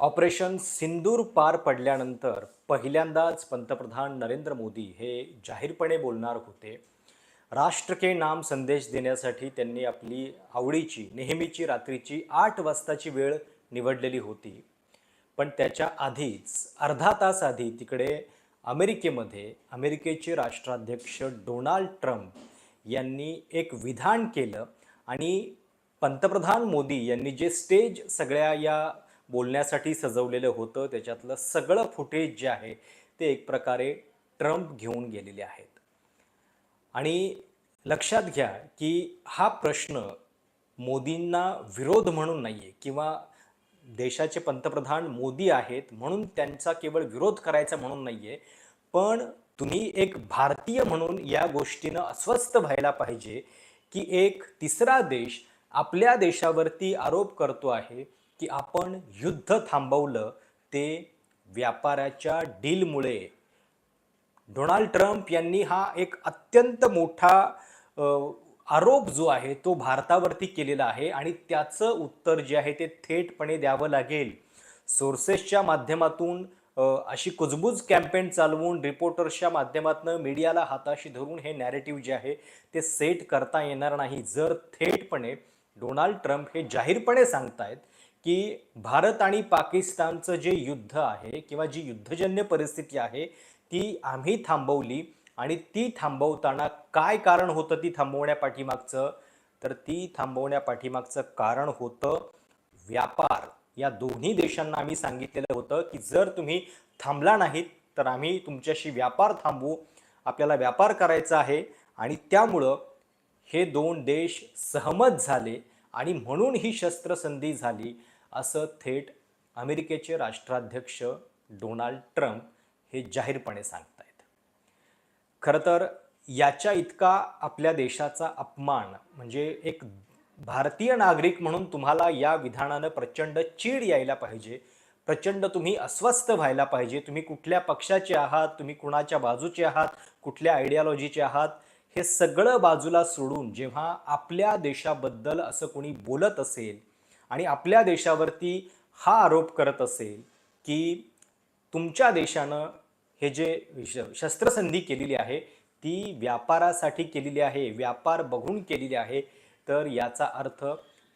Operation सिंदूर पार पडल्यानंतर पहिल्यांदाच पंतप्रधान नरेंद्र मोदी हे जाहीरपणे बोलणार होते. राष्ट्र के नाम संदेश देण्यासाठी त्यांनी आपली आवडीची नेहमीची रात्रीची आठ वाजताची वेळ निवडलेली होती. पण त्याच्या आधीच अर्धा तास आधी तिकडे अमेरिकेमध्ये अमेरिकेचे राष्ट्राध्यक्ष डोनाल्ड ट्रम्प यांनी एक विधान केलं आणि पंतप्रधान मोदी यांनी जे स्टेज सगळ्या या बोलण्यासाठी सजवलेलं होतं. त्याच्यातलं सगळं फुटेज जे आहे ते एक प्रकारे ट्रम्प घेऊन गेलेले आहेत. आणि लक्षात घ्या की हा प्रश्न मोदींना विरोध म्हणून नाही आहे किंवा देशाचे पंतप्रधान मोदी आहेत म्हणून त्यांचा केवळ विरोध करायचा म्हणून नाही आहे पण तुम्ही एक भारतीय म्हणून या गोष्टीनं अस्वस्थ व्हायला पाहिजे की एक तिसरा देश आपल्या देशावरती आरोप करतो आहे की आपण युद्ध थांबवलं ते व्यापाराच्या डीलमुळे. डोनाल्ड ट्रम्प यांनी हा एक अत्यंत मोठा आरोप जो आहे तो भारतावरती केलेला आहे आणि त्याचं उत्तर जे आहे ते थेटपणे द्यावं लागेल. सोर्सेसच्या माध्यमातून अशी कुजबूज कॅम्पेन चालवून रिपोर्टर्सच्या माध्यमातून मीडियाला हाताशी धरून हे नॅरेटिव्ह जे आहे ते सेट करता येणार नाही. जर थेटपणे डोनाल्ड ट्रम्प हे जाहीरपणे सांगतायत की भारत आणि पाकिस्तानचं जे युद्ध आहे किंवा जी युद्धजन्य परिस्थिती आहे ती आम्ही थांबवली आणि ती थांबवताना काय कारण होतं ती थांबवण्यापाठीमागचं तर ती थांबवण्यापाठीमागचं कारण होतं व्यापार. या दोन्ही देशांना आम्ही सांगितलेलं होतं की जर तुम्ही थांबला नाहीत तर आम्ही तुमच्याशी व्यापार थांबवू. आपल्याला व्यापार करायचा आहे आणि त्यामुळं हे दोन देश सहमत झाले आणि म्हणून ही शस्त्रसंधी झाली. असं थेट अमेरिकेचे राष्ट्राध्यक्ष डोनाल्ड ट्रम्प हे जाहीरपणे सांगतायत. खरं तर याच्या इतका आपल्या देशाचा अपमान म्हणजे एक भारतीय नागरिक म्हणून तुम्हाला या विधानानं प्रचंड चीड यायला पाहिजे प्रचंड तुम्ही अस्वस्थ व्हायला पाहिजे तुम्ही कुठल्या पक्षाचे आहात तुम्ही कुणाच्या बाजूचे आहात कुठल्या आयडियालॉजीचे आहात हे सगळं बाजूला सोडून जेव्हा आपल्या देशाबद्दल असं कोणी बोलत असेल आणि आपल्या देशावरती हा आरोप करत असेल की तुमच्या देशानं हे जे श- शस्त्रसंधी केलेली आहे ती व्यापारासाठी केलेली आहे व्यापार बघून केलेली आहे तर याचा अर्थ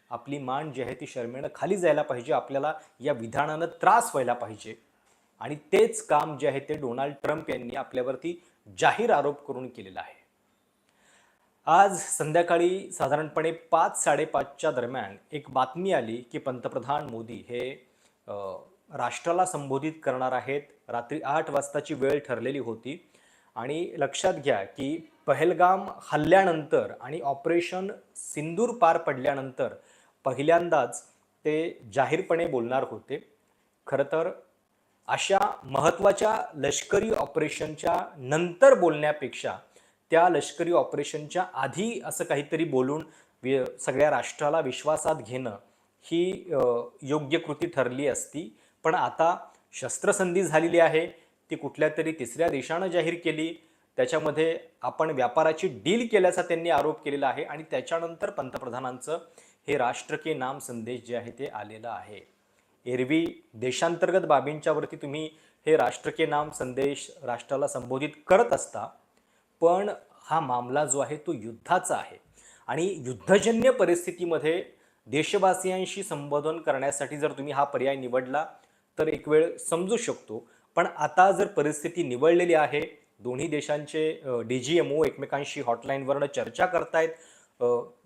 आपली मान जी आहे ती शर्मेनं खाली जायला पाहिजे आपल्याला या विधानानं त्रास व्हायला पाहिजे. आणि तेच काम जे आहे ते डोनाल्ड ट्रम्प यांनी आपल्यावरती जाहीर आरोप करून केलेला आहे. आज संध्याकाळी साधारणपणे पाच साडेपाचच्या दरम्यान एक बातमी आली की पंतप्रधान मोदी हे राष्ट्राला संबोधित करणार आहेत. रात्री आठ वाजताची वेळ ठरलेली होती. आणि लक्षात घ्या की पहलगाम हल्ल्यानंतर आणि ऑपरेशन सिंदूर पार पडल्यानंतर पहिल्यांदाच ते जाहीरपणे बोलणार होते. खरं तर अशा महत्त्वाच्या लष्करी ऑपरेशनच्या नंतर बोलण्यापेक्षा त्या लष्करी ऑपरेशनच्या आधी असं काहीतरी बोलून वि सगळ्या राष्ट्राला विश्वासात घेणं ही योग्य कृती ठरली असती. पण आता शस्त्रसंधी झालेली आहे. ती कुठल्या तरी तिसऱ्या देशानं जाहीर केली. त्याच्यामध्ये आपण व्यापाराची डील केल्याचा त्यांनी आरोप केलेला आहे. आणि त्याच्यानंतर पंतप्रधानांचं हे राष्ट्र के नाम संदेश जे आहे ते आलेलं आहे. एरवी देशांतर्गत बाबींच्यावरती तुम्ही हे राष्ट्र के नाम संदेश राष्ट्राला संबोधित करत असता पण हा मामला जो आहे तो युद्धाचा आहे. आणि युद्धजन्य परिस्थितीमध्ये देशवासियांशी संबोधन करण्यासाठी जर तुम्ही हा पर्याय निवडला तर एक वेळ समजू शकतो. पण आता जर परिस्थिती निवडलेली आहे दोन्ही देशांचे डी जी एम ओ एकमेकांशी हॉटलाईनवरनं चर्चा करतायत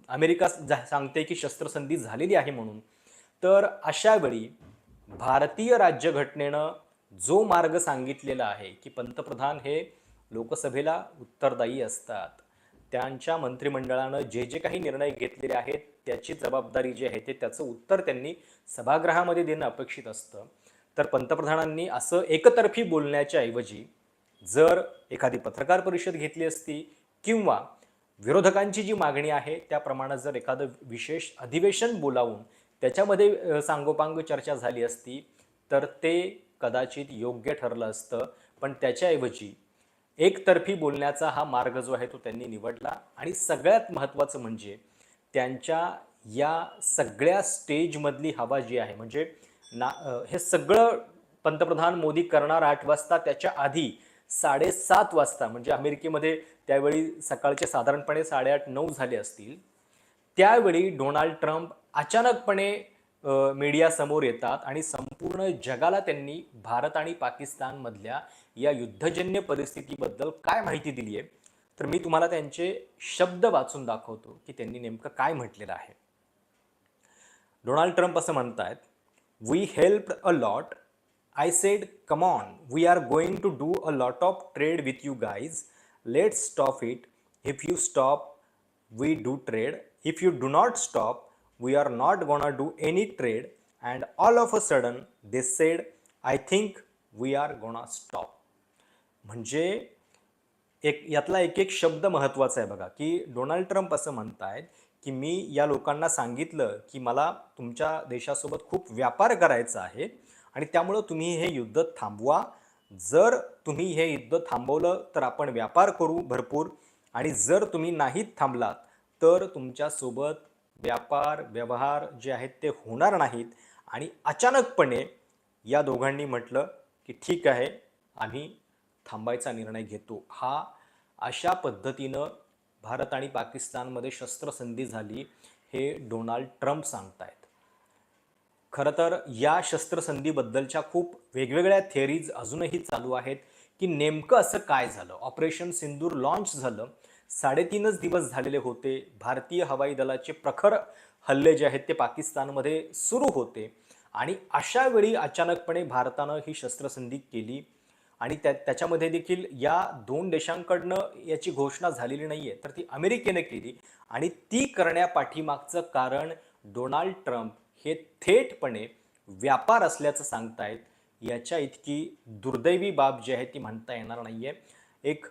अमेरिका जा- सांगते की शस्त्रसंधी झालेली आहे म्हणून तर अशा वेळी भारतीय राज्यघटनेनं जो मार्ग सांगितलेला आहे की पंतप्रधान हे लोकसभेला उत्तरदायी असतात. त्यांच्या मंत्रिमंडळानं जे जे काही निर्णय घेतलेले आहेत त्याची जबाबदारी जी आहे ते त्याचं उत्तर त्यांनी सभागृहामध्ये देणं अपेक्षित असतं. तर पंतप्रधानांनी असं एकतर्फी बोलण्याच्या ऐवजी जर एखादी पत्रकार परिषद घेतली असती किंवा विरोधकांची जी मागणी आहे त्याप्रमाणे जर एखादं विशेष अधिवेशन बोलावून त्याच्यामध्ये सांगोपांग चर्चा झाली असती तर ते कदाचित योग्य ठरलं असतं. पण त्याच्याऐवजी एकतर्फी बोलण्याचा हा मार्ग जो आहे तो त्यांनी निवडला. आणि सगळ्यात महत्त्वाचं म्हणजे त्यांच्या या सगळ्या स्टेजमधली हवा जी आहे म्हणजे ना हे सगळं पंतप्रधान मोदी करणार आठ वाजता त्याच्या आधी साडेसात वाजता म्हणजे अमेरिकेमध्ये त्यावेळी सकाळचे साधारणपणे साडेआठ नऊ झाले असतील त्यावेळी डोनाल्ड ट्रम्प अचानकपणे मीडियासमोर येतात आणि संपूर्ण जगाला त्यांनी भारत आणि पाकिस्तानमधल्या या युद्धजन्य परिस्थितीबद्दल काय माहिती दिली आहे? तर मी तुम्हाला त्यांचे शब्द वाचून दाखवतो की त्यांनी नेमकं काय म्हटलेलं आहे. डोनाल्ड ट्रम्प असं म्हणतायत we help a lot I said come on we are going to do a lot of trade with you guys let stop it if you stop we do trade if you do not stop we are not gonna do any trade and all of a sudden this said I think we are gonna stop म्हणजे एक यातला एक एक शब्द महत्त्वाचा आहे बघा की डोनाल्ड ट्रम्प असं म्हणतायत की मी या लोकांना सांगितलं की मला तुमच्या देशासोबत खूप व्यापार करायचा आहे आणि त्यामुळं तुम्ही हे युद्ध थांबवा. जर तुम्ही हे युद्ध थांबवलं तर आपण व्यापार करू भरपूर आणि जर तुम्ही नाहीत थांबलात तर तुमच्यासोबत व्यापार व्यवहार जे आहेत ते होणार नाहीत. आणि अचानकपणे या दोघांनी म्हटलं की ठीक आहे आम्ही थांबायचा निर्णय घेतो. हा अशा पद्धतीनं भारत आणि पाकिस्तानमध्ये शस्त्रसंधी झाली हे डोनाल्ड ट्रम्प सांगतायत. खरं तर या शस्त्रसंधीबद्दलच्या खूप वेगवेगळ्या थेअरीज अजूनही चालू आहेत की नेमकं असं काय झालं? ऑपरेशन सिंदूर लॉन्च झालं. साडेतीनच दिवस झालेले होते. भारतीय हवाई दलाचे प्रखर हल्ले जे आहेत ते पाकिस्तानमध्ये सुरू होते. आणि अशा वेळी अचानकपणे भारतानं ही शस्त्रसंधी केली. आणि त्या त्याच्यामध्ये देखील या दोन देशांकडनं याची घोषणा झालेली नाही आहे तर ती अमेरिकेने केली आणि ती करण्यापाठीमागचं कारण डोनाल्ड ट्रम्प हे थेटपणे व्यापार असल्याचं सांगतायत. याच्या इतकी दुर्दैवी बाब जी आहे ती म्हणता येणार नाही आहे एक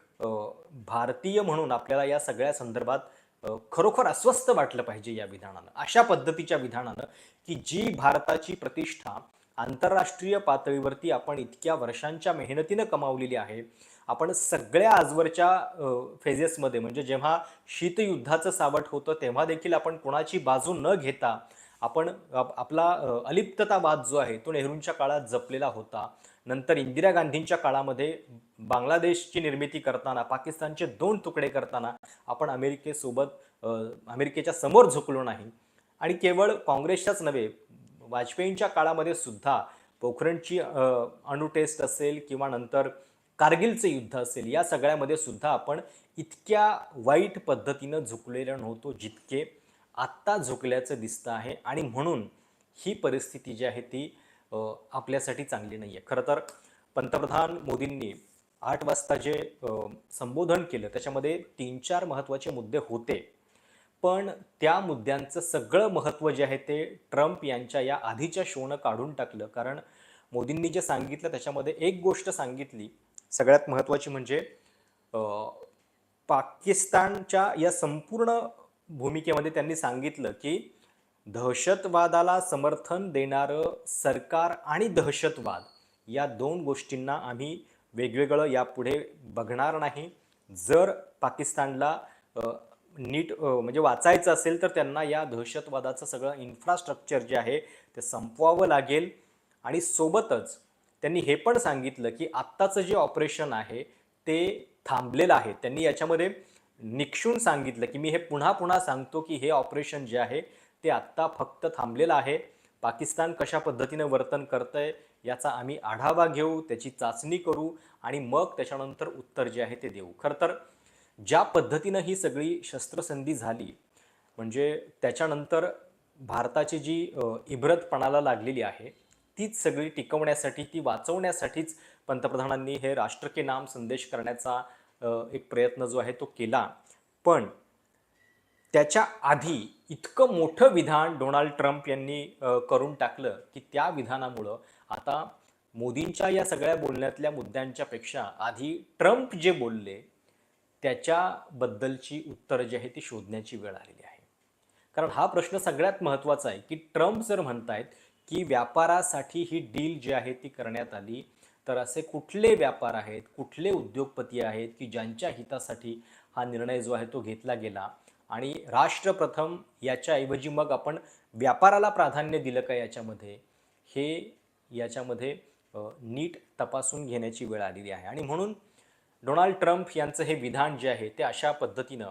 भारतीय म्हणून आपल्याला या सगळ्या संदर्भात खरोखर अस्वस्थ वाटलं पाहिजे या विधानानं अशा पद्धतीच्या विधानानं की जी भारताची प्रतिष्ठा आंतरराष्ट्रीय पातळीवरती आपण इतक्या वर्षांच्या मेहनतीनं कमावलेली आहे. आपण सगळ्या आजवरच्या फेजेसमध्ये म्हणजे जेव्हा शीतयुद्धाचं सावट होतं तेव्हा देखील आपण कोणाची बाजू न घेता आपण आपला अलिप्ततावाद जो आहे तो नेहरूंच्या काळात जपलेला होता. नंतर इंदिरा गांधींच्या काळामध्ये बांगलादेशची निर्मिती करताना पाकिस्तानचे दोन तुकडे करताना आपण अमेरिकेसोबत अमेरिकेच्या समोर झुकलो नाही. आणि केवळ काँग्रेसच्याच नव्हे वाजपेयींच्या काळामध्ये सुद्धा पोखरणची अ, अणु टेस्ट असेल किंवा नंतर कारगिलचं युद्ध असेल या सगळ्यामध्ये सुद्धा आपण इतक्या वाईट पद्धतीनं झुकलेलं नव्हतो जितके आत्ता झुकल्याचं दिसतं आहे. आणि म्हणून ही परिस्थिती जी आहे ती आपल्यासाठी चांगली नाही आहे खरं तर पंतप्रधान मोदींनी आठ वाजता जे संबोधन केलं त्याच्यामध्ये तीन चार महत्त्वाचे मुद्दे होते. पण त्या मुद्द्यांचं सगळं महत्त्व जे आहे ते ट्रम्प यांच्या या आधीच्या शोनं काढून टाकलं. कारण मोदींनी जे सांगितलं त्याच्यामध्ये एक गोष्ट सांगितली सगळ्यात महत्त्वाची म्हणजे पाकिस्तानच्या या संपूर्ण भूमिकेमध्ये त्यांनी सांगितलं की दहशतवादाला समर्थन देणारं सरकार आणि दहशतवाद या दोन गोष्टींना आम्ही वेगवेगळं यापुढे बघणार नाही. जर पाकिस्तानला नीट म्हणजे वाचायचं असेल तर त्यांना या दहशतवादाचं सगळं इन्फ्रास्ट्रक्चर जे आहे ते संपवावं लागेल. आणि सोबतच त्यांनी हे पण सांगितलं की आत्ताचं जे ऑपरेशन आहे ते थांबलेलं आहे. त्यांनी याच्यामध्ये निक्षून सांगितलं की मी हे पुन्हा पुन्हा सांगतो की हे ऑपरेशन जे आहे ते आत्ता फक्त थांबलेलं आहे. पाकिस्तान कशा पद्धतीने वर्तन करतंय याचा आम्ही आढावा घेऊ त्याची चाचणी करू आणि मग त्याच्यानंतर उत्तर जे आहे ते देऊ. खरं तर ज्या पद्धतीनं ही सगळी शस्त्रसंधी झाली म्हणजे त्याच्यानंतर भारताची जी इब्रतपणाला लागलेली आहे तीच सगळी टिकवण्यासाठी ती वाचवण्यासाठीच पंतप्रधानांनी हे राष्ट्र के नाम संदेश करण्याचा एक प्रयत्न जो आहे तो केला. पण त्याच्या आधी इतकं मोठं विधान डोनाल्ड ट्रम्प यांनी करून टाकलं की त्या विधानामुळं आता मोदींच्या या सगळ्या बोलण्यातल्या मुद्द्यांच्या पेक्षा आधी ट्रम्प जे बोलले त्याच्याबद्दलची उत्तरं जी आहे ती शोधण्याची वेळ आलेली आहे. कारण हा प्रश्न सगळ्यात महत्त्वाचा आहे की ट्रम्प जर म्हणतायत की व्यापारासाठी ही डील जी आहे ती करण्यात आली तर असे कुठले व्यापार आहेत कुठले उद्योगपती आहेत की ज्यांच्या हितासाठी हा निर्णय जो आहे तो घेतला गेला? आणि राष्ट्रप्रथम याच्याऐवजी मग आपण व्यापाराला प्राधान्य दिलं का याच्यामध्ये? हे याच्यामध्ये नीट तपासून घेण्याची वेळ आलेली आहे. आणि म्हणून डोनाल्ड ट्रम्प यांचं हे विधान जे आहे ते अशा पद्धतीनं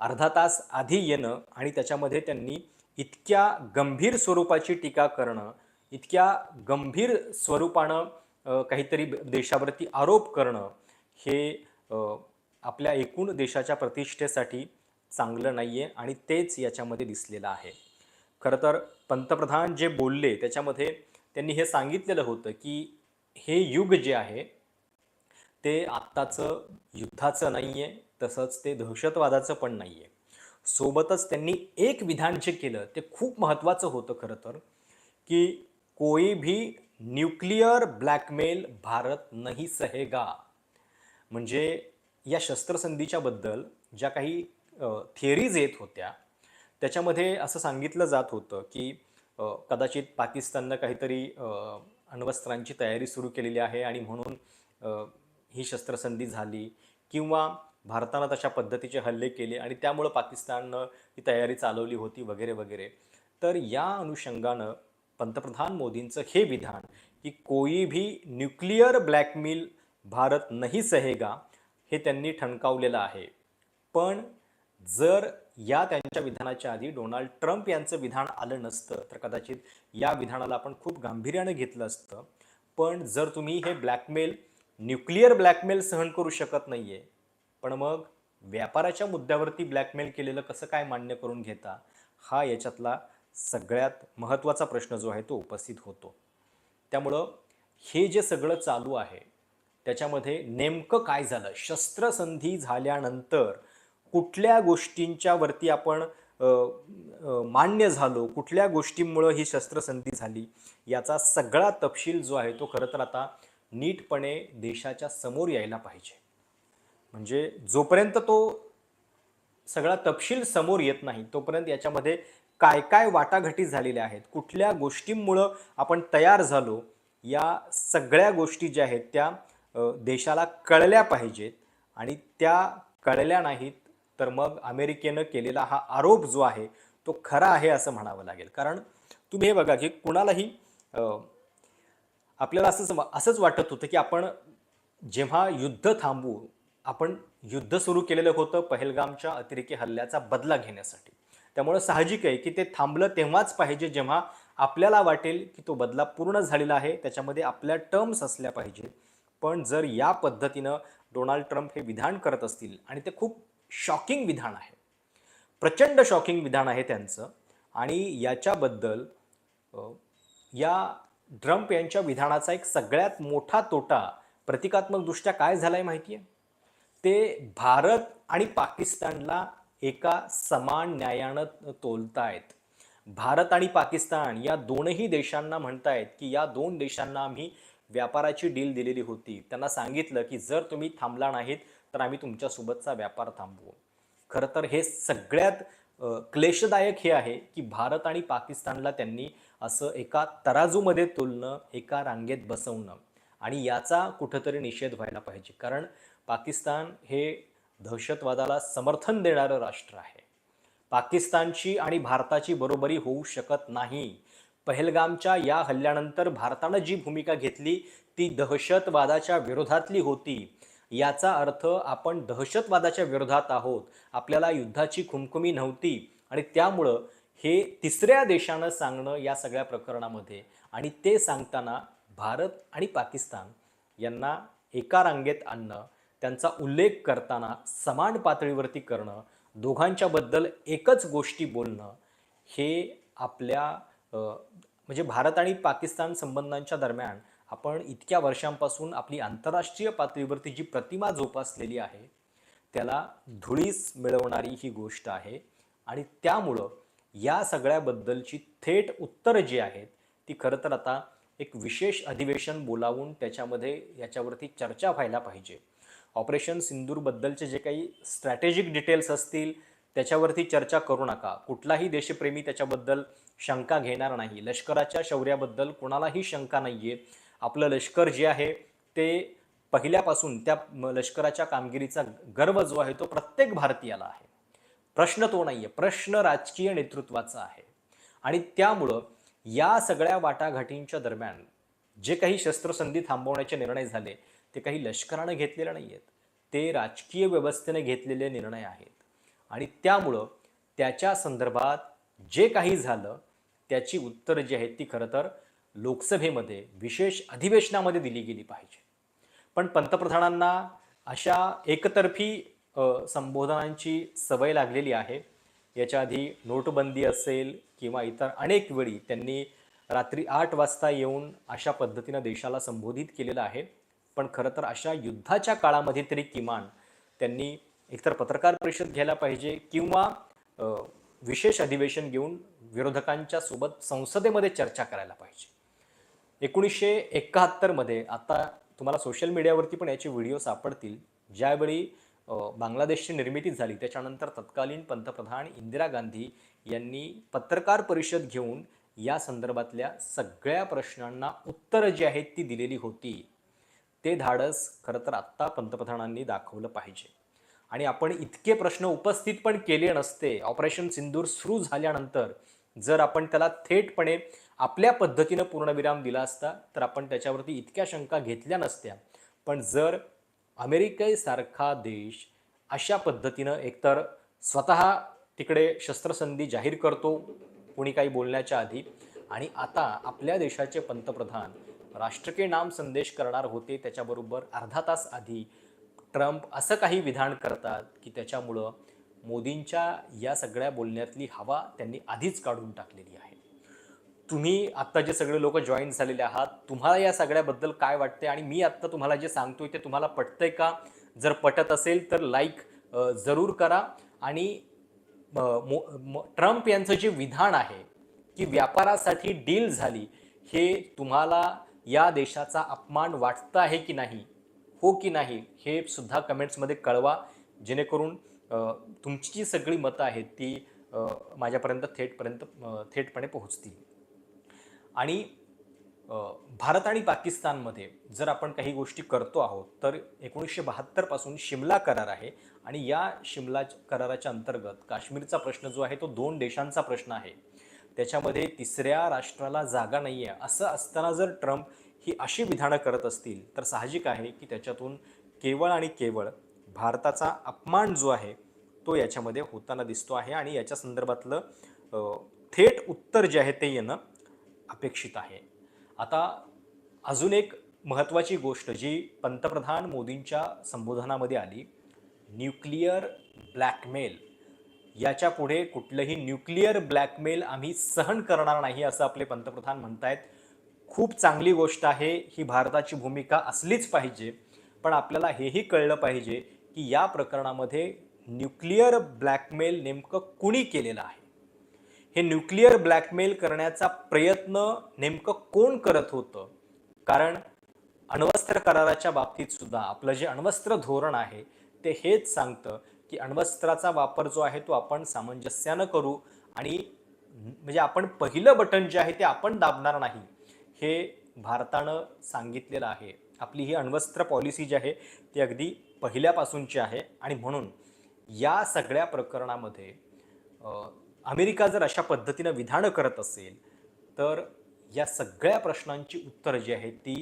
अर्धा तास आधी येणं आणि त्याच्यामध्ये त्यांनी इतक्या गंभीर स्वरूपाची टीका करणं इतक्या गंभीर स्वरूपानं काहीतरी देशावरती आरोप करणं हे आपल्या एकूण देशाच्या प्रतिष्ठेसाठी चांगलं नाही आहे आणि तेच याच्यामध्ये दिसलेलं आहे. खरं तर पंतप्रधान जे बोलले त्याच्यामध्ये त्यांनी हे सांगितलेलं होतं की हे युग जे आहे ते आत्ताचं युद्धाचं नाही आहे तसंच ते दहशतवादाचं पण नाही आहे सोबतच त्यांनी एक विधान जे केलं ते खूप महत्त्वाचं होतं खरं तर की कोई भी न्यूक्लिअर ब्लॅकमेल भारत नाही सहेगा. म्हणजे या शस्त्रसंधीच्या बद्दल ज्या काही थिअरीज येत होत्या त्याच्यामध्ये असं सांगितलं जात होतं की कदाचित पाकिस्ताननं काहीतरी अण्वस्त्रांची तयारी सुरू केलेली आहे आणि म्हणून ही शस्त्रसंधी झाली किंवा भारतानं तशा पद्धतीचे हल्ले केले आणि त्यामुळं पाकिस्ताननं ही तयारी चालवली होती वगैरे वगैरे. तर या अनुषंगानं पंतप्रधान मोदींचं हे विधान की कोई भी न्यूक्लिअर ब्लॅकमेल भारत नाही सहेगा हे त्यांनी ठणकावलेलं आहे. पण जर या त्यांच्या विधानाच्या आधी डोनाल्ड ट्रम्प यांचं विधान आलं नसतं तर कदाचित या विधानाला आपण खूप गांभीर्यानं घेतलं असतं. पण जर तुम्ही हे ब्लॅकमेल न्यूक्लिअर ब्लॅकमेल सहन करू शकत नाही आहे पण मग व्यापाराच्या मुद्द्यावरती ब्लॅकमेल केलेलं कसं काय मान्य करून घेता हा याच्यातला सगळ्यात महत्त्वाचा प्रश्न जो आहे तो उपस्थित होतो. त्यामुळं हे जे सगळं चालू आहे त्याच्यामध्ये नेमकं काय झालं? शस्त्रसंधी झाल्यानंतर कुठल्या गोष्टींच्या वरती आपण मान्य झालो? कुठल्या गोष्टींमुळं ही शस्त्रसंधी झाली? याचा सगळा तपशील जो आहे तो खरं तर आता नीटपणे देशाच्या समोर यायला पाहिजे. म्हणजे जोपर्यंत तो सगळा तपशील समोर येत नाही तोपर्यंत याच्यामध्ये काय काय वाटाघाटी झालेल्या आहेत कुठल्या गोष्टींमुळं आपण तयार झालो या सगळ्या गोष्टी ज्या आहेत त्या देशाला कळल्या पाहिजेत. आणि त्या कळल्या नाहीत तर मग अमेरिकेनं केलेला हा आरोप जो आहे तो खरा आहे असं म्हणावं लागेल. कारण तुम्ही हे बघा की कुणालाही आपल्याला असंच असंच वाटत होतं की आपण जेव्हा युद्ध थांबवू आपण युद्ध सुरू केलेलं होतं पहलगामच्या अतिरेकी हल्ल्याचा बदला घेण्यासाठी. त्यामुळं साहजिक आहे की ते थांबलं तेव्हाच पाहिजे जेव्हा आपल्याला वाटेल की तो बदला पूर्ण झालेला आहे त्याच्यामध्ये आपल्या टर्म्स असल्या पाहिजे पण जर या पद्धतीनं डोनाल्ड ट्रम्प हे विधान करत असतील आणि ते खूप शॉकिंग विधान आहे. प्रचंड शॉकिंग विधान आहे त्यांचं. आणि याच्याबद्दल या ट्रम्प यांच्या विधानाचा एक सगळ्यात मोठा तोटा प्रतिकात्मकदृष्ट्या काय झाला आहे माहिती आहे ते भारत आणि पाकिस्तानला एका समान न्यायानं तोलतायत. भारत आणि पाकिस्तान या दोनही देशांना म्हणतायत की या दोन देशांना आम्ही व्यापाराची डील दिलेली होती. त्यांना सांगितलं की जर तुम्ही थांबला नाहीत तर आम्ही तुमच्यासोबतचा व्यापार थांबवू. खरं तर हे सगळ्यात क्लेशदायक हे आहे की भारत आणि पाकिस्तानला त्यांनी असं एका तराजूमध्ये तुलणं एका रांगेत बसवणं. आणि याचा कुठंतरी निषेध व्हायला पाहिजे. कारण पाकिस्तान हे दहशतवादाला समर्थन देणारं राष्ट्र आहे. पाकिस्तानची आणि भारताची बरोबरी होऊ शकत नाही. पहलगामच्या या हल्ल्यानंतर भारतानं जी भूमिका घेतली ती दहशतवादाच्या विरोधातली होती. याचा अर्थ आपण दहशतवादाच्या विरोधात आहोत. आपल्याला युद्धाची खुमखुमी नव्हती. आणि त्यामुळं हे तिसऱ्या देशानं सांगणं या सगळ्या प्रकरणामध्ये आणि ते सांगताना भारत आणि पाकिस्तान यांना एका रांगेत आणणं त्यांचा उल्लेख करताना समान पातळीवरती करणं दोघांच्याबद्दल एकच गोष्टी बोलणं हे आपल्या म्हणजे भारत आणि पाकिस्तान संबंधांच्या दरम्यान आपण इतक्या वर्षांपासून आपली आंतरराष्ट्रीय पातळीवरती जी प्रतिमा जोपासलेली आहे त्याला धुळीस मिळवणारी ही गोष्ट आहे आणि त्यामुळं या सगळ्याबद्दलची थेट उत्तरं जी आहेत ती खरं तर आता एक विशेष अधिवेशन बोलावून त्याच्यामध्ये याच्यावरती चर्चा व्हायला पाहिजे. ऑपरेशन सिंदूरबद्दलचे जे काही स्ट्रॅटेजिक डिटेल्स असतील त्याच्यावरती चर्चा करू नका. कुठलाही देशप्रेमी त्याच्याबद्दल शंका घेणार नाही. लष्कराच्या शौर्याबद्दल कोणालाही शंका नाही आहे आपलं लष्कर जे आहे ते पहिल्यापासून त्या लष्कराच्या कामगिरीचा गर्व जो आहे तो प्रत्येक भारतीयाला आहे. प्रश्न तो नाही आहे प्रश्न राजकीय नेतृत्वाचा आहे. आणि त्यामुळं या सगळ्या वाटाघाटींच्या दरम्यान जे काही शस्त्रसंधी थांबवण्याचे निर्णय झाले ते काही लष्करानं घेतलेले नाही आहेत ते राजकीय व्यवस्थेने घेतलेले निर्णय आहेत. आणि त्यामुळं त्याच्या संदर्भात जे काही झालं त्याची उत्तरं जी आहेत ती खरं तर लोकसभेमध्ये विशेष अधिवेशनामध्ये दिली गेली पाहिजे. पण पंतप्रधानांना अशा एकतर्फी संबोधनांची सवय लागलेली आहे. याच्या आधी नोटबंदी असेल किंवा इतर अनेक वेळी त्यांनी रात्री आठ वाजता येऊन अशा पद्धतीनं देशाला संबोधित केलेलं आहे. पण खरं तर अशा युद्धाच्या काळामध्ये तरी किमान त्यांनी एकतर पत्रकार परिषद घ्यायला पाहिजे किंवा विशेष अधिवेशन घेऊन विरोधकांच्या सोबत संसदेमध्ये चर्चा करायला पाहिजे. एकोणीसशे एकाहत्तरमध्ये आता तुम्हाला सोशल मीडियावरती पण याचे व्हिडिओ सापडतील. ज्यावेळी बांगलादेशची निर्मिती झाली. त्याच्यानंतर तत्कालीन पंतप्रधान इंदिरा गांधी यांनी पत्रकार परिषद घेऊन या संदर्भातल्या सगळ्या प्रश्नांना उत्तरं जी आहेत ती दिलेली होती. ते धाडस खरं तर आत्ता पंतप्रधानांनी दाखवलं पाहिजे. आणि आपण इतके प्रश्न उपस्थित पण केले नसते. ऑपरेशन सिंदूर सुरू झाल्यानंतर जर आपण त्याला थेटपणे आपल्या पद्धतीनं पूर्णविराम दिला असता तर आपण त्याच्यावरती इतक्या शंका घेतल्या नसत्या. पण जर अमेरिकेसारखा देश अशा पद्धतीनं एकतर स्वतः तिकडे शस्त्रसंधी जाहीर करतो कोणी काही बोलण्याच्या आधी. आणि आता आपल्या देशाचे पंतप्रधान राष्ट्रके नाम संदेश करणार होते त्याच्याबरोबर अर्धा तास आधी ट्रम्प असं काही विधान करतात की त्याच्यामुळं मोदींच्या या सगळ्या बोलण्यातली हवा त्यांनी आधीच काढून टाकलेली आहे. तुम्ही आत्ता जे सगळे लोक जॉईन झालेले आहात तुम्हाला या सगळ्याबद्दल काय वाटते आणि मी आत्ता तुम्हाला जे सांगतोय ते तुम्हाला पटतंय का? जर पटत असेल तर लाईक जरूर करा आणि मो- म- ट्रम्प यांचं जे विधान आहे की व्यापारासाठी डील झाली हे तुम्हाला या देशाचा अपमान वाटतं आहे की नाही? हो की नाही? हे सुद्धा कमेंट्समध्ये कळवा. जेणेकरून तुमची जी सगळी मतं आहेत ती माझ्यापर्यंत थेटपर्यंत थेटपणे पोहोचतील. आणि भारत आणि पाकिस्तानमध्ये जर आपण काही गोष्टी करतो आहोत तर एकोणीसशे बहात्तरपासून शिमला करार आहे आणि या शिमला कराराच्या अंतर्गत काश्मीरचा प्रश्न जो आहे तो दोन देशांचा प्रश्न आहे. त्याच्यामध्ये तिसऱ्या राष्ट्राला जागा नाही आहे. असं असताना जर ट्रम्प ही अशी विधानं करत असतील तर साहजिक आहे की त्याच्यातून केवळ आणि केवळ भारताचा अपमान जो आहे तो याच्यामध्ये होताना दिसतो आहे आणि याच्या संदर्भातलं थेट उत्तर जे आहे ते येणं अपेक्षित आहे. आता अजून एक महत्त्वाची गोष्ट जी पंतप्रधान मोदींच्या संबोधनामध्ये आली न्यूक्लिअर ब्लॅकमेल. याच्यापुढे कुठलंही न्यूक्लिअर ब्लॅकमेल आम्ही सहन करणार नाही असं आपले पंतप्रधान म्हणतायत. खूप चांगली गोष्ट आहे ही भारताची भूमिका असलीच पाहिजे. पण आपल्याला हेही कळलं पाहिजे की या प्रकरणामध्ये न्यूक्लिअर ब्लॅकमेल नेमकं कुणी केलेलं आहे? हे न्यूक्लिअर ब्लॅकमेल करण्याचा प्रयत्न नेमकं कोण करत होतं? कारण अण्वस्त्र कराराच्या बाबतीत सुद्धा आपलं जे अण्वस्त्र धोरण आहे ते हेच सांगतं की अण्वस्त्राचा वापर जो आहे तो आपण सामंजस्यानं करू आणि म्हणजे आपण पहिलं बटन जे आहे ते आपण दाबणार नाही. हे भारतानं सांगितलेलं आहे. आपली ही अण्वस्त्र पॉलिसी जी आहे ती अगदी पहिल्यापासूनची आहे. आणि म्हणून या सगळ्या प्रकरणामध्ये अमेरिका जर अशा पद्धतीनं विधानं करत असेल तर या सगळ्या प्रश्नांची उत्तरं जी आहेत ती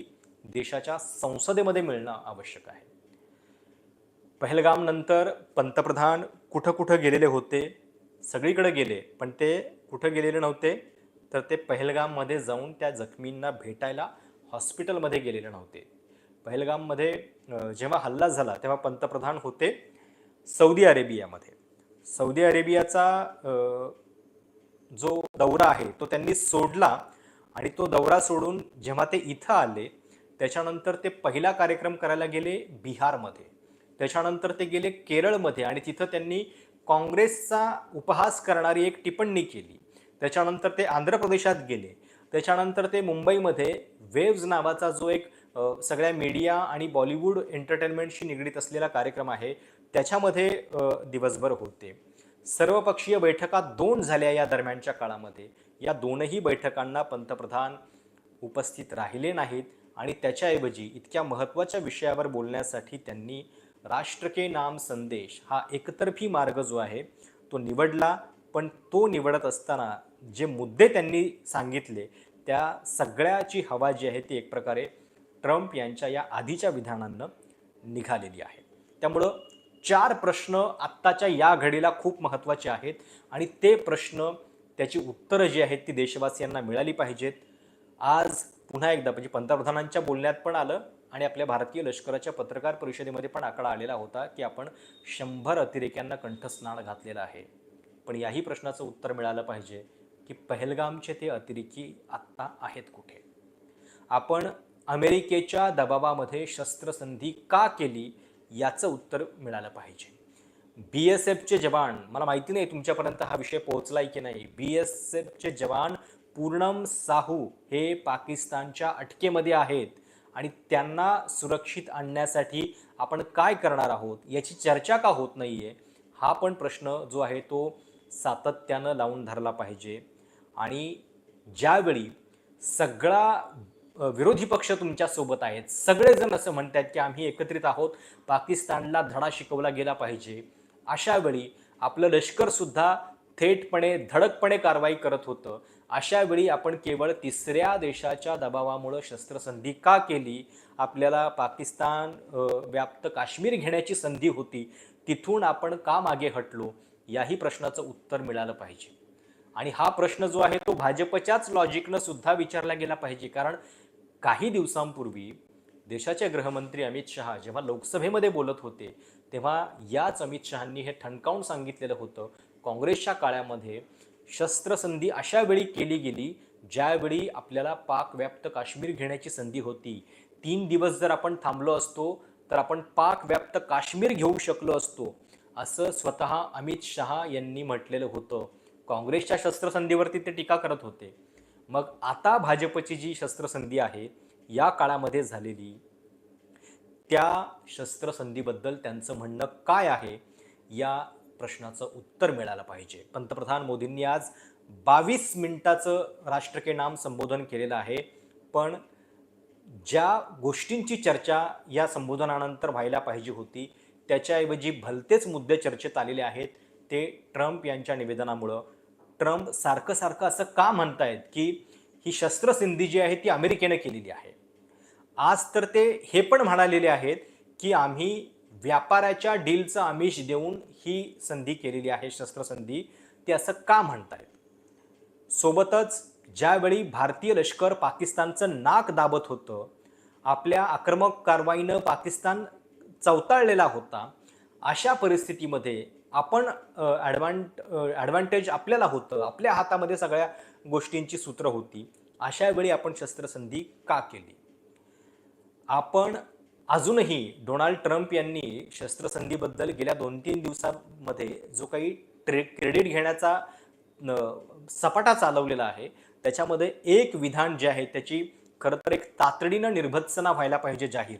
देशाच्या संसदेमध्ये मिळणं आवश्यक आहे. पहलगामनंतर पंतप्रधान कुठं कुठं गेलेले होते सगळीकडे गेले पण ते कुठं गेलेले नव्हते तर ते पहलगाममध्ये जाऊन त्या जखमींना भेटायला हॉस्पिटलमध्ये गेलेले नव्हते. पहलगाममध्ये जेव्हा हल्ला झाला तेव्हा पंतप्रधान होते सौदी अरेबियामध्ये. सौदी अरेबियाचा जो दौरा आहे तो त्यांनी सोडला. आणि तो दौरा सोडून जेव्हा ते इथं आले त्याच्यानंतर ते पहिला कार्यक्रम करायला गेले बिहारमध्ये. त्याच्यानंतर ते गेले केरळमध्ये आणि तिथं त्यांनी काँग्रेसचा उपहास करणारी एक टिप्पणी केली. त्याच्यानंतर ते आंध्र प्रदेशात गेले. त्याच्यानंतर ते मुंबईमध्ये वेव्ज नावाचा जो एक सगळ्या मीडिया आणि बॉलिवूड एंटरटेनमेंटशी निगडीत असलेला कार्यक्रम आहे त्याच्यामध्ये दिवसभर होते. सर्वपक्षीय बैठका दोन झाल्या या दरम्यानच्या काळामध्ये. या दोनही बैठकांना पंतप्रधान उपस्थित राहिले नाहीत आणि त्याच्याऐवजी इतक्या महत्त्वाच्या विषयावर बोलण्यासाठी त्यांनी राष्ट्र के नाम संदेश हा एकतर्फी मार्ग जो आहे तो निवडला. पण तो निवडत असताना जे मुद्दे त्यांनी सांगितले त्या सगळ्याची हवा जी आहे ती एक प्रकारे ट्रम्प यांच्या या आधीच्या विधानांनं निघालेली आहे. त्यामुळं चार प्रश्न आत्ताच्या या घडीला खूप महत्त्वाचे आहेत आणि ते प्रश्न त्याची उत्तरं जी आहेत ती देशवासियांना मिळाली पाहिजेत. आज पुन्हा एकदा म्हणजे पंतप्रधानांच्या बोलण्यात पण आलं आणि आपल्या भारतीय लष्कराच्या पत्रकार परिषदेमध्ये पण आकडा आलेला होता की आपण शंभर अतिरेक्यांना कंठस्नान घातलेलं आहे. पण याही प्रश्नाचं उत्तर मिळालं पाहिजे की पहलगामचे ते अतिरेकी आत्ता आहेत कुठे? आपण अमेरिकेच्या दबावामध्ये शस्त्रसंधी का केली? याचं उत्तर मिळालं पाहिजे. बी एस एफचे जवान मला माहिती नाही तुमच्यापर्यंत हा विषय पोहोचलाय की नाही. बी एस एफचे जवान पूर्णम साहू हे पाकिस्तानच्या अटकेमध्ये आहेत आणि त्यांना सुरक्षित आणण्यासाठी आपण काय करणार आहोत याची चर्चा का होत नाही आहे हा पण प्रश्न जो आहे तो सातत्यानं लावून धरला पाहिजे. आणि ज्यावेळी सगळा विरोधी पक्ष तुमच्यासोबत आहेत. सगळेजण असं म्हणतात की आम्ही एकत्रित आहोत. पाकिस्तानला धडा शिकवला गेला पाहिजे. अशा वेळी आपलं लष्कर सुद्धा थेटपणे धडकपणे कारवाई करत होतं. अशा वेळी आपण केवळ तिसऱ्या देशाच्या दबावामुळं शस्त्रसंधी का केली? आपल्याला पाकिस्तान व्याप्त काश्मीर घेण्याची संधी होती. तिथून आपण का मागे हटलो? याही प्रश्नाचं उत्तर मिळालं पाहिजे. आणि हा प्रश्न जो आहे तो भाजपच्याच लॉजिकनं सुद्धा विचारला गेला पाहिजे. कारण काही दिवसांपूर्वी देशाचे गृहमंत्री अमित शहा जेव्हा लोकसभेमध्ये बोलत होते तेव्हा याच अमित शहांनी हे ठणकावून सांगितलेलं होतं काँग्रेसच्या काळामध्ये शस्त्रसंधी अशा वेळी केली गेली ज्यावेळी आपल्याला पाकव्याप्त काश्मीर घेण्याची संधी होती. तीन दिवस जर आपण थांबलो असतो तर आपण पाकव्याप्त काश्मीर घेऊ शकलो असतो असं स्वतः अमित शहा यांनी म्हटलेलं होतं. काँग्रेसच्या शस्त्रसंधीवरती ते टीका करत होते. मग आता भाजपची जी शस्त्रसंधी आहे या काळामध्ये झालेली त्या शस्त्रसंधीबद्दल त्यांचं म्हणणं काय आहे या प्रश्नाचं उत्तर मिळालं पाहिजे. पंतप्रधान मोदींनी आज बावीस मिनिटाचं राष्ट्र के नाम संबोधन केलेलं आहे पण ज्या गोष्टींची चर्चा या संबोधनानंतर व्हायला पाहिजे होती त्याच्याऐवजी भलतेच मुद्दे चर्चेत आलेले आहेत ते ट्रम्प यांच्या निवेदनामुळं. ट्रम्प सारखं सारखं असं का म्हणतायत की ही शस्त्रसंधी जी आहे ती अमेरिकेनं केलेली आहे. आज तर ते हे पण म्हणालेले आहेत की आम्ही व्यापाराच्या डीलचं आमिष देऊन ही संधी केलेली आहे शस्त्रसंधी ते असं का म्हणतायत? सोबतच ज्यावेळी भारतीय लष्कर पाकिस्तानचं नाक दाबत होतं आपल्या आक्रमक कारवाईनं पाकिस्तान चवताळलेला होता अशा परिस्थितीमध्ये आपण ॲडव्हान्ट ॲडव्हान्टेज आपल्याला होतं. आपल्या हातामध्ये सगळ्या गोष्टींची सूत्र होती. अशा वेळी आपण शस्त्रसंधी का केली? आपण अजूनही डोनाल्ड ट्रम्प यांनी शस्त्रसंधीबद्दल गेल्या दोन तीन दिवसांमध्ये जो काही ट्रे क्रेडिट घेण्याचा सपाटा चालवलेला आहे त्याच्यामध्ये एक विधान जे आहे त्याची खरं तर एक तातडीनं निर्भत्सना व्हायला पाहिजे जाहीर.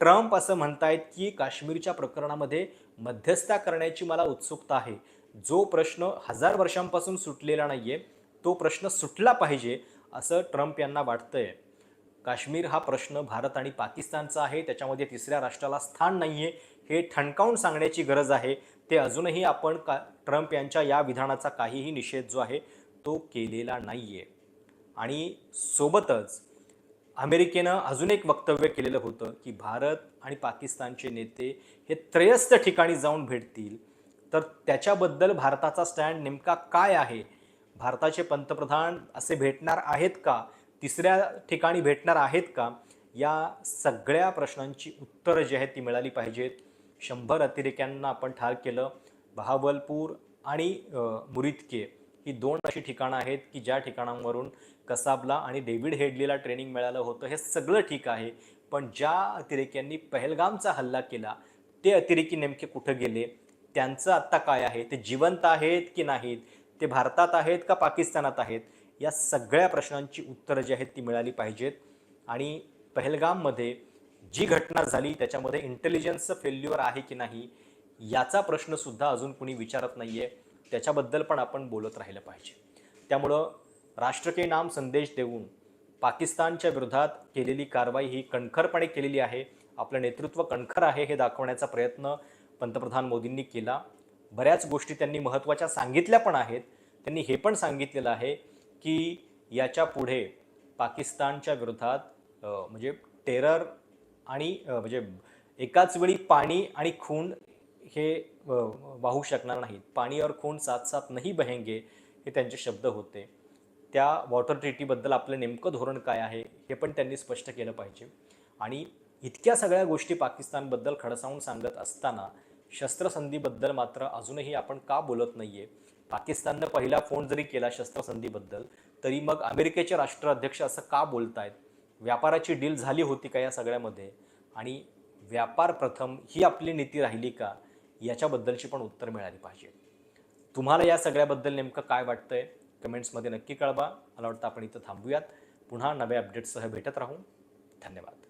ट्रम्प असं म्हणतायत की काश्मीरच्या प्रकरणामध्ये मध्यस्था करण्याची मला उत्सुकता आहे. जो प्रश्न हजार वर्षांपासून सुटलेला नाही आहे तो प्रश्न सुटला पाहिजे असं ट्रम्प यांना वाटतंय. काश्मीर हा प्रश्न भारत आणि पाकिस्तानचा आहे त्याच्यामध्ये तिसऱ्या राष्ट्राला स्थान नाही आहे हे ठणकावून सांगण्याची गरज आहे. ते अजूनही आपण का ट्रम्प यांच्या या विधानाचा काहीही निषेध जो आहे तो केलेला नाही आहे आणि सोबतच अमेरिकेनं अजून एक वक्तव्य केलेलं होतं की भारत आणि पाकिस्तानचे नेते हे त्रयस्थ ठिकाणी जाऊन भेटतील. तर त्याच्याबद्दल भारताचा स्टँड नेमका काय आहे? भारताचे पंतप्रधान असे भेटणार आहेत का? तिसऱ्या ठिकाणी भेटणार आहेत का? या सगळ्या प्रश्नांची उत्तरं जी आहेत ती मिळाली पाहिजेत. शंभर अतिरेक्यांना आपण ठार केलं. बहावलपूर आणि मुरिदके मुरितके ही दोन अशी ठिकाणं आहेत की ज्या ठिकाणांवरून कसाबला आणि डेव्हिड हेडलीला ट्रेनिंग मिळालं होतं हे सगळं ठीक आहे. पण ज्या अतिरेक्यांनी पहलगामचा हल्ला केला ते अतिरेकी नेमके कुठं गेले? त्यांचं आत्ता काय आहे? ते जिवंत आहेत की नाहीत? ते भारतात आहेत का पाकिस्तानात आहेत? या सगळ्या प्रश्नांची उत्तरं जी आहेत ती मिळाली पाहिजेत. आणि पहलगाममध्ये जी घटना झाली त्याच्यामध्ये इंटेलिजन्सचं फेल्युअर आहे की नाही याचा प्रश्नसुद्धा अजून कुणी विचारत नाही आहे त्याच्याबद्दल पण आपण बोलत राहिलं पाहिजे. त्यामुळं राष्ट्र के नाम संदेश देऊन पाकिस्तानच्या विरोधात केलेली कारवाई ही कणखरपणे केलेली आहे. आपलं नेतृत्व कणखर आहे हे दाखवण्याचा प्रयत्न पंतप्रधान मोदींनी केला. बऱ्याच गोष्टी त्यांनी महत्त्वाच्या सांगितल्या पण आहेत. त्यांनी हे पण सांगितलेलं आहे की याच्यापुढे पाकिस्तानच्या विरोधात म्हणजे टेरर आणि म्हणजे एकाच वेळी पाणी आणि खून हे वाहू शकणार नाहीत. पाणी और खून साथ साथ नाही बहेंगे हे त्यांचे शब्द होते. त्या वॉटर ट्रिटीबद्दल आपलं नेमकं धोरण काय आहे हे पण त्यांनी स्पष्ट केलं पाहिजे. आणि इतक्या सगळ्या गोष्टी पाकिस्तानबद्दल खडसावून सांगत असताना शस्त्रसंधीबद्दल मात्र अजूनही आपण का बोलत नाही आहे पाकिस्ताननं पहिला फोन जरी केला शस्त्रसंधीबद्दल तरी मग अमेरिकेचे राष्ट्राध्यक्ष असं का बोलतायत? व्यापाराची डील झाली होती का या सगळ्यामध्ये? आणि व्यापार प्रथम ही आपली नीती राहिली का? याच्याबद्दलची पण उत्तर मिळाली पाहिजे. तुम्हाला या सगळ्याबद्दल नेमकं काय वाटतंय? कमेंट्समध्ये नक्की कळवा. मला वाटतं आपण इथं थांबूयात. पुन्हा नव्या अपडेट्ससह भेटत राहू. धन्यवाद.